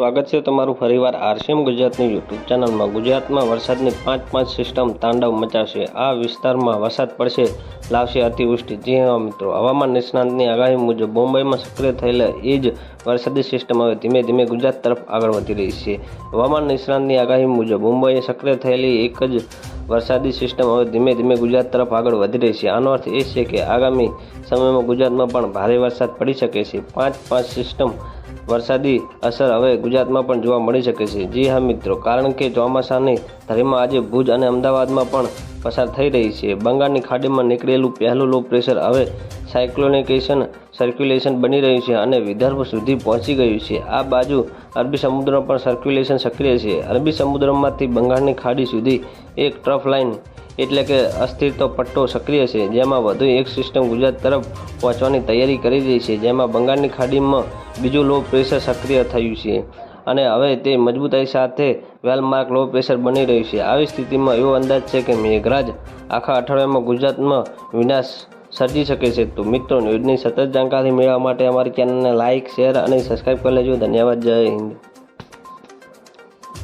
સ્વાગત છે તમારું ફરીવાર આરસીએમ ગુજરાતની યુટ્યુબ ચેનલમાં. ગુજરાતમાં વરસાદની પાંચ પાંચ સિસ્ટમ તાંડવ મચાવશે. આ વિસ્તારમાં વરસાદ પડશે, લાવશે અતિવૃષ્ટિ. જી હા મિત્રો, હવામાન નિષ્ણાંતની આગાહી મુજબ મુંબઈમાં સક્રિય થયેલા એ જ વરસાદી સિસ્ટમ હવે ધીમે ધીમે ગુજરાત તરફ આગળ વધી રહી છે. હવામાન નિષ્ણાંતની આગાહી મુજબ મુંબઈએ સક્રિય થયેલી એક જ વરસાદી સિસ્ટમ હવે ધીમે ધીમે ગુજરાત તરફ આગળ વધી રહી છે. આનો અર્થ એ છે કે આગામી સમયમાં ગુજરાતમાં પણ ભારે વરસાદ પડી શકે છે. પાંચ પાંચ સિસ્ટમ વરસાદી અસર હવે ગુજરાતમાં પણ જોવા મળી શકે છે. જી હા, મિત્રો. કારણ કે ચોમાસાની ધરીમાં આજે ભુજ અને અમદાવાદમાં પણ પસાર થઈ રહી છે. બંગાળની ખાડીમાં નીકળેલું પહેલું લો પ્રેશર હવે સાયક્લોનિકેશન સર્ક્યુલેશન બની રહ્યું છે અને વિદર્ભ સુધી પહોંચી ગયું છે. આ બાજુ અરબી સમુદ્રમાં પણ સર્ક્યુલેશન સક્રિય છે. અરબી સમુદ્રમાંથી બંગાળની ખાડી સુધી એક ટ્રફ લાઇન એટલે કે અસ્થિરતા પટ્ટો સક્રિય છે, જેમાં વધુ એક સિસ્ટમ ગુજરાત તરફ પહોંચવાની તૈયારી કરી રહી છે, જેમાં બંગાળની ખાડીમાં બીજું લો પ્રેશર સક્રિય થયું છે. અને હવે તે મજબૂતાઈ સાથે વેલમાર્ક લો પ્રેશર બની રહ્યું છે. આવી સ્થિતિમાં એવો અંદાજ છે કે મેઘરાજ આખા અઠવાડિયામાં ગુજરાતમાં વિનાશ સર્જી શકે છે. તો મિત્રો, ન્યૂઝની સતત જાણકારી મેળવવા માટે અમારી ચેનલને લાઇક શેર અને સબસ્ક્રાઈબ કરી લેજો. ધન્યવાદ. જય હિન્દ.